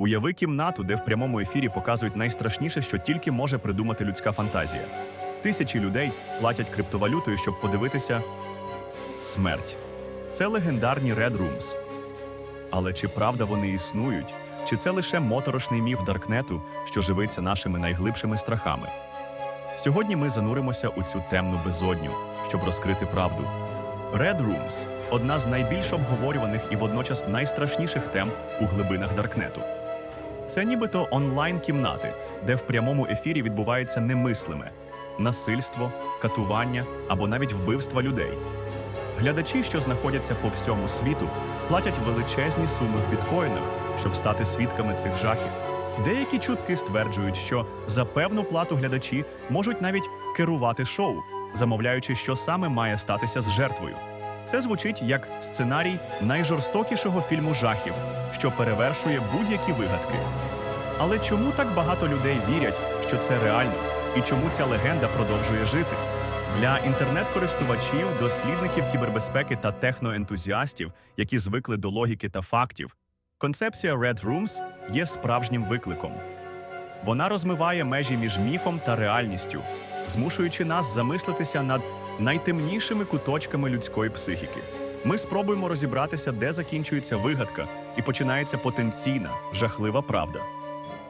Уяви кімнату, де в прямому ефірі показують найстрашніше, що тільки може придумати людська фантазія. Тисячі людей платять криптовалютою, щоб подивитися смерть. Це легендарні Red Rooms. Але чи правда вони існують? Чи це лише моторошний міф Даркнету, що живиться нашими найглибшими страхами? Сьогодні ми зануримося у цю темну безодню, щоб розкрити правду. Red Rooms – одна з найбільш обговорюваних і водночас найстрашніших тем у глибинах Даркнету. Це нібито онлайн-кімнати, де в прямому ефірі відбувається немислиме насильство, катування або навіть вбивства людей. Глядачі, що знаходяться по всьому світу, платять величезні суми в біткоїнах, щоб стати свідками цих жахів. Деякі чутки стверджують, що за певну плату глядачі можуть навіть керувати шоу, замовляючи, що саме має статися з жертвою. Це звучить як сценарій найжорстокішого фільму жахів, що перевершує будь-які вигадки. Але чому так багато людей вірять, що це реально, і чому ця легенда продовжує жити? Для інтернет-користувачів, дослідників кібербезпеки та техноентузіастів, які звикли до логіки та фактів, концепція Red Rooms є справжнім викликом. Вона розмиває межі між міфом та реальністю, змушуючи нас замислитися над найтемнішими куточками людської психіки. Ми спробуємо розібратися, де закінчується вигадка і починається потенційна, жахлива правда.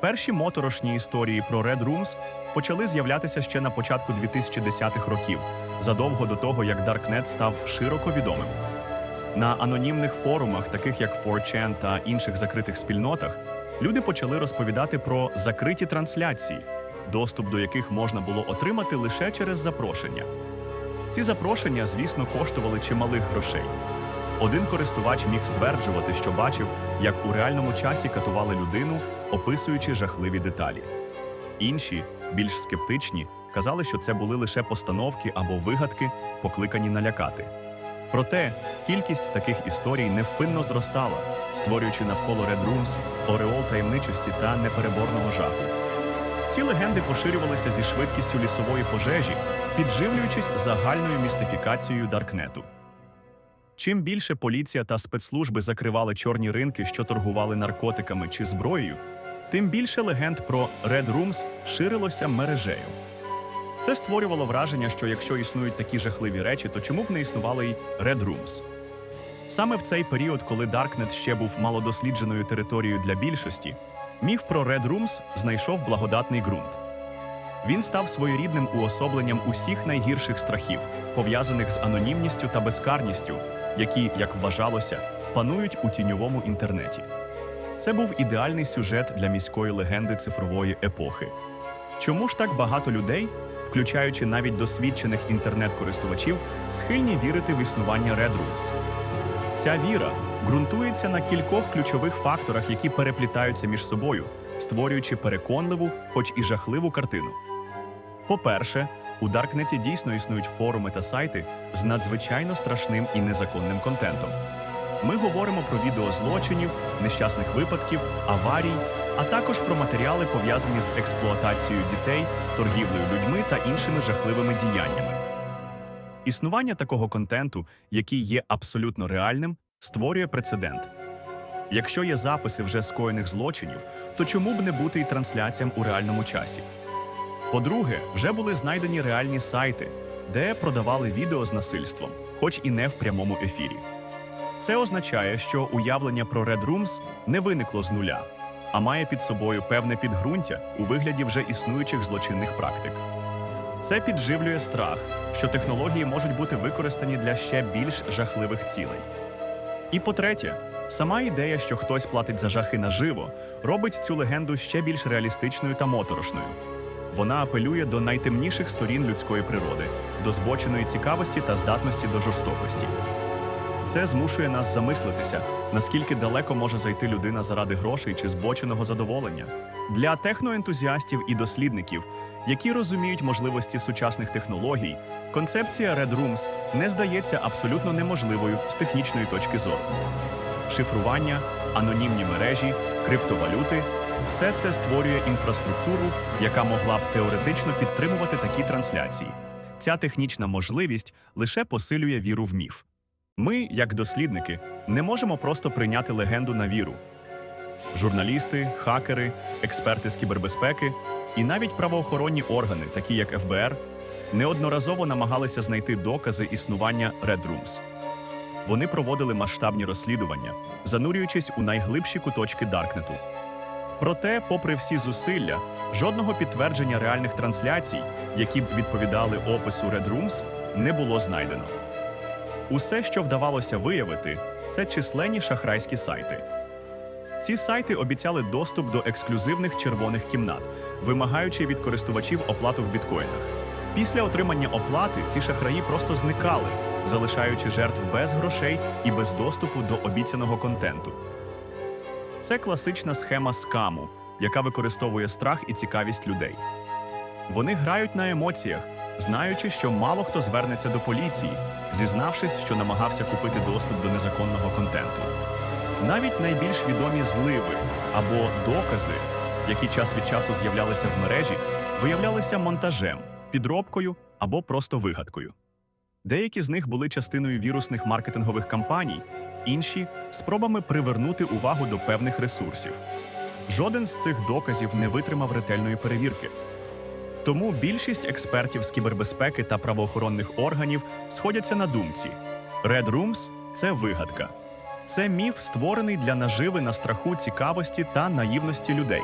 Перші моторошні історії про Red Rooms почали з'являтися ще на початку 2010-х років, задовго до того, як Darknet став широко відомим. На анонімних форумах, таких як 4chan та інших закритих спільнотах, люди почали розповідати про закриті трансляції, доступ до яких можна було отримати лише через запрошення. Ці запрошення, звісно, коштували чималих грошей. Один користувач міг стверджувати, що бачив, як у реальному часі катували людину, описуючи жахливі деталі. Інші, більш скептичні, казали, що це були лише постановки або вигадки, покликані налякати. Проте кількість таких історій невпинно зростала, створюючи навколо Red Rooms ореол таємничості та непереборного жаху. Ці легенди поширювалися зі швидкістю лісової пожежі, підживлюючись загальною містифікацією Даркнету. Чим більше поліція та спецслужби закривали чорні ринки, що торгували наркотиками чи зброєю, тим більше легенд про Red Rooms ширилося мережею. Це створювало враження, що якщо існують такі жахливі речі, то чому б не існувало й Red Rooms? Саме в цей період, коли Даркнет ще був малодослідженою територією для більшості, міф про Red Rooms знайшов благодатний ґрунт. Він став своєрідним уособленням усіх найгірших страхів, пов'язаних з анонімністю та безкарністю, які, як вважалося, панують у тіньовому інтернеті. Це був ідеальний сюжет для міської легенди цифрової епохи. Чому ж так багато людей, включаючи навіть досвідчених інтернет-користувачів, схильні вірити в існування Red Rooms? Ця віра ґрунтується на кількох ключових факторах, які переплітаються між собою, створюючи переконливу, хоч і жахливу картину. По-перше, у Даркнеті дійсно існують форуми та сайти з надзвичайно страшним і незаконним контентом. Ми говоримо про відео злочинів, нещасних випадків, аварій, а також про матеріали, пов'язані з експлуатацією дітей, торгівлею людьми та іншими жахливими діяннями. Існування такого контенту, який є абсолютно реальним, створює прецедент. Якщо є записи вже скоєних злочинів, то чому б не бути і трансляціям у реальному часі? По-друге, вже були знайдені реальні сайти, де продавали відео з насильством, хоч і не в прямому ефірі. Це означає, що уявлення про Red Rooms не виникло з нуля, а має під собою певне підґрунтя у вигляді вже існуючих злочинних практик. Це підживлює страх, що технології можуть бути використані для ще більш жахливих цілей. І по-третє, сама ідея, що хтось платить за жахи наживо, робить цю легенду ще більш реалістичною та моторошною. Вона апелює до найтемніших сторін людської природи, до збоченої цікавості та здатності до жорстокості. Це змушує нас замислитися, наскільки далеко може зайти людина заради грошей чи збоченого задоволення. Для техноентузіастів і дослідників, які розуміють можливості сучасних технологій, концепція Red Rooms не здається абсолютно неможливою з технічної точки зору. Шифрування, анонімні мережі, криптовалюти все це створює інфраструктуру, яка могла б теоретично підтримувати такі трансляції. Ця технічна можливість лише посилює віру в міф. Ми, як дослідники, не можемо просто прийняти легенду на віру. Журналісти, хакери, експерти з кібербезпеки і навіть правоохоронні органи, такі як ФБР, неодноразово намагалися знайти докази існування Red Rooms. Вони проводили масштабні розслідування, занурюючись у найглибші куточки Даркнету. Проте, попри всі зусилля, жодного підтвердження реальних трансляцій, які б відповідали опису Red Rooms, не було знайдено. Усе, що вдавалося виявити, це численні шахрайські сайти. Ці сайти обіцяли доступ до ексклюзивних червоних кімнат, вимагаючи від користувачів оплату в біткоїнах. Після отримання оплати ці шахраї просто зникали, залишаючи жертв без грошей і без доступу до обіцяного контенту. Це класична схема скаму, яка використовує страх і цікавість людей. Вони грають на емоціях, знаючи, що мало хто звернеться до поліції, зізнавшись, що намагався купити доступ до незаконного контенту. Навіть найбільш відомі зливи або докази, які час від часу з'являлися в мережі, виявлялися монтажем, підробкою або просто вигадкою. Деякі з них були частиною вірусних маркетингових кампаній, інші спробами привернути увагу до певних ресурсів. Жоден з цих доказів не витримав ретельної перевірки. Тому більшість експертів з кібербезпеки та правоохоронних органів сходяться на думці: Red Rooms – це вигадка. Це міф, створений для наживи на страху цікавості та наївності людей.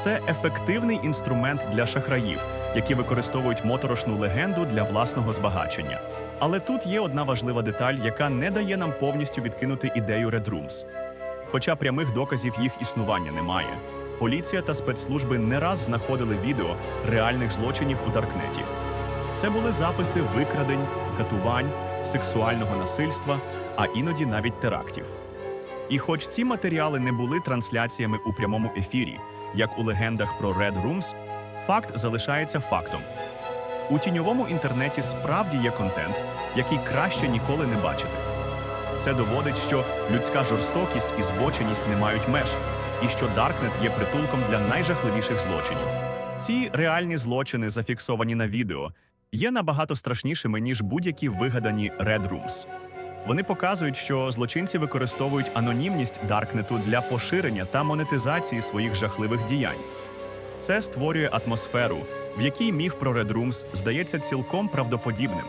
Це ефективний інструмент для шахраїв, які використовують моторошну легенду для власного збагачення. Але тут є одна важлива деталь, яка не дає нам повністю відкинути ідею Red Rooms. Хоча прямих доказів їх існування немає, поліція та спецслужби не раз знаходили відео реальних злочинів у Даркнеті. Це були записи викрадень, катувань, сексуального насильства, а іноді навіть терактів. І хоч ці матеріали не були трансляціями у прямому ефірі, як у легендах про Red Rooms, факт залишається фактом. У тіньовому інтернеті справді є контент, який краще ніколи не бачити. Це доводить, що людська жорстокість і збоченість не мають меж, і що Даркнет є притулком для найжахливіших злочинів. Ці реальні злочини, зафіксовані на відео, є набагато страшнішими, ніж будь-які вигадані Red Rooms. Вони показують, що злочинці використовують анонімність Даркнету для поширення та монетизації своїх жахливих діянь. Це створює атмосферу, в якій міф про Red Rooms здається цілком правдоподібним.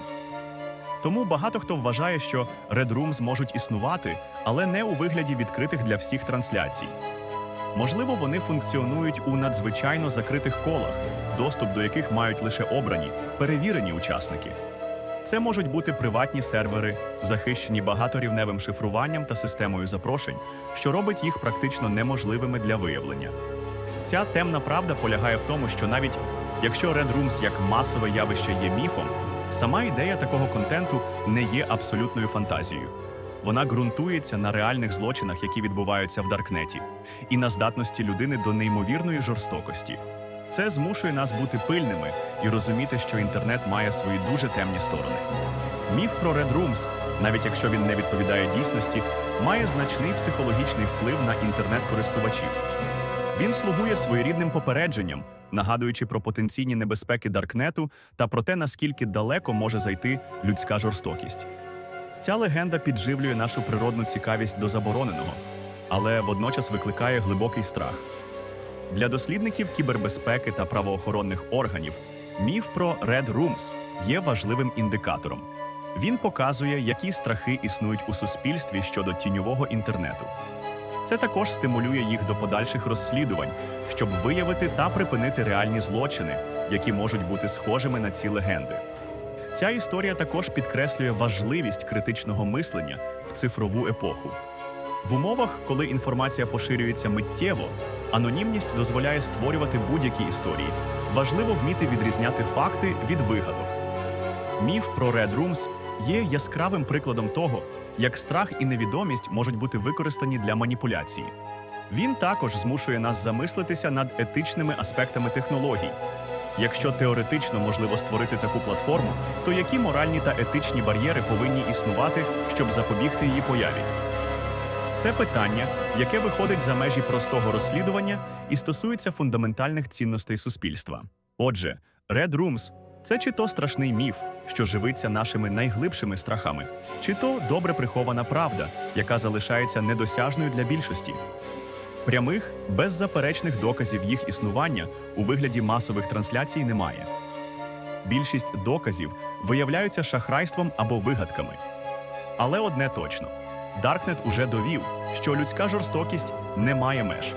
Тому багато хто вважає, що Red Rooms можуть існувати, але не у вигляді відкритих для всіх трансляцій. Можливо, вони функціонують у надзвичайно закритих колах, доступ до яких мають лише обрані, перевірені учасники. Це можуть бути приватні сервери, захищені багаторівневим шифруванням та системою запрошень, що робить їх практично неможливими для виявлення. Ця темна правда полягає в тому, що навіть якщо Red Rooms як масове явище є міфом, сама ідея такого контенту не є абсолютною фантазією. Вона ґрунтується на реальних злочинах, які відбуваються в Даркнеті, і на здатності людини до неймовірної жорстокості. Це змушує нас бути пильними і розуміти, що інтернет має свої дуже темні сторони. Міф про Red Rooms, навіть якщо він не відповідає дійсності, має значний психологічний вплив на інтернет-користувачів. Він слугує своєрідним попередженням, нагадуючи про потенційні небезпеки Даркнету та про те, наскільки далеко може зайти людська жорстокість. Ця легенда підживлює нашу природну цікавість до забороненого, але водночас викликає глибокий страх. Для дослідників кібербезпеки та правоохоронних органів міф про Red Rooms є важливим індикатором. Він показує, які страхи існують у суспільстві щодо тіньового інтернету. Це також стимулює їх до подальших розслідувань, щоб виявити та припинити реальні злочини, які можуть бути схожими на ці легенди. Ця історія також підкреслює важливість критичного мислення в цифрову епоху. В умовах, коли інформація поширюється миттєво, анонімність дозволяє створювати будь-які історії. Важливо вміти відрізняти факти від вигадок. Міф про Red Rooms є яскравим прикладом того, як страх і невідомість можуть бути використані для маніпуляції. Він також змушує нас замислитися над етичними аспектами технологій. Якщо теоретично можливо створити таку платформу, то які моральні та етичні бар'єри повинні існувати, щоб запобігти її появі? Це питання, яке виходить за межі простого розслідування і стосується фундаментальних цінностей суспільства. Отже, Red Rooms – це чи то страшний міф, що живиться нашими найглибшими страхами, чи то добре прихована правда, яка залишається недосяжною для більшості. Прямих, беззаперечних доказів їх існування у вигляді масових трансляцій немає. Більшість доказів виявляються шахрайством або вигадками. Але одне точно: Даркнет уже довів, що людська жорстокість не має меж.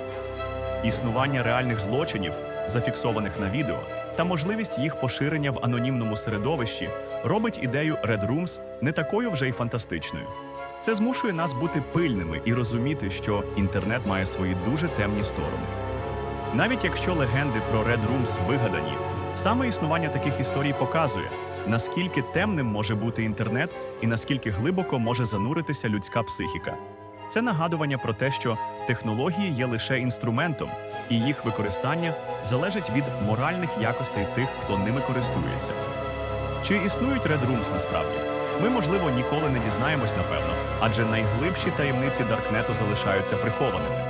Існування реальних злочинів, зафіксованих на відео, та можливість їх поширення в анонімному середовищі робить ідею Red Rooms не такою вже й фантастичною. Це змушує нас бути пильними і розуміти, що інтернет має свої дуже темні сторони. Навіть якщо легенди про Red Rooms вигадані, саме існування таких історій показує, наскільки темним може бути інтернет і наскільки глибоко може зануритися людська психіка. Це нагадування про те, що технології є лише інструментом, і їх використання залежить від моральних якостей тих, хто ними користується. Чи існують Red Rooms насправді? Ми, можливо, ніколи не дізнаємось, напевно, адже найглибші таємниці Даркнету залишаються прихованими.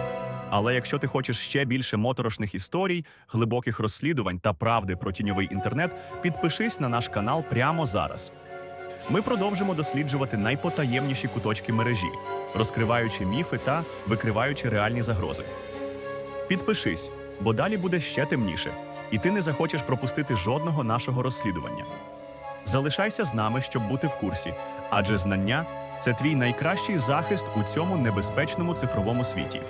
Але якщо ти хочеш ще більше моторошних історій, глибоких розслідувань та правди про тіньовий інтернет, підпишись на наш канал прямо зараз. Ми продовжимо досліджувати найпотаємніші куточки мережі, розкриваючи міфи та викриваючи реальні загрози. Підпишись, бо далі буде ще темніше, і ти не захочеш пропустити жодного нашого розслідування. Залишайся з нами, щоб бути в курсі, адже знання це твій найкращий захист у цьому небезпечному цифровому світі.